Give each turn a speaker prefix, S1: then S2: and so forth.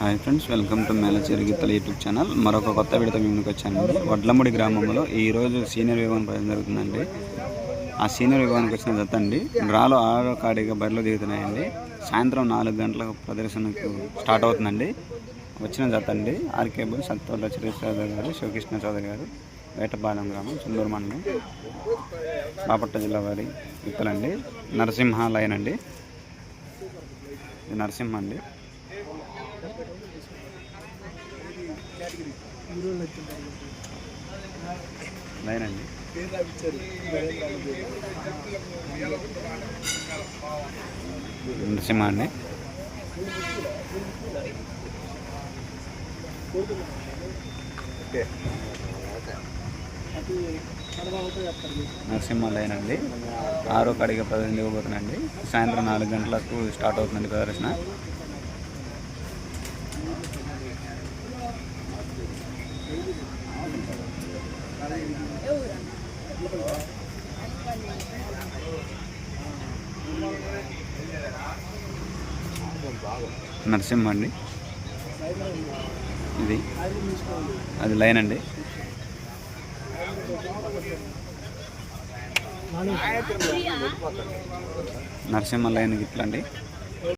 S1: Hi friends welcome to Melacheru గీతల YouTube channel. మరొక కొత్త విడత మీ ముందుకు వచ్చానండి. వడ్లముడి గ్రామంలో ఈరోజు సీనియర్ వివాహం ప్రయత్నం జరుగుతుందండి. ఆ సీనియర్ వివాహానికి వచ్చిన జత అండి. డ్రాలో ఆరో కాడిగా బరిలో దిగుతున్నాయండి. సాయంత్రం నాలుగు గంటలకు ప్రదర్శనకు స్టార్ట్ అవుతుందండి. వచ్చిన జత అండి. ఆర్కేబుల్ సత్వల్ల చరేష్ చౌదరి గారు శివకృష్ణ చౌదరి గారు వేటపాలెం గ్రామం సుందూరు మండలం బాపట్ల జిల్లా వారి విత్తలండి నరసింహ అండి. లైన్ అండి. ఇది నరసింహ లైన్ అండి. నరసింహ అండి నరసింహ లైన్ అండి. ఆరో కడిగా పదిహేను ఇవ్వబోతుందండి సాయంత్రం నాలుగు గంటలకు స్టార్ట్ అవుతుందండి ప్రదర్శన. నరసింహ అండి. ఇది. అది లైన్ అండి. నరసింహ లైన్ ఇట్లా అండి.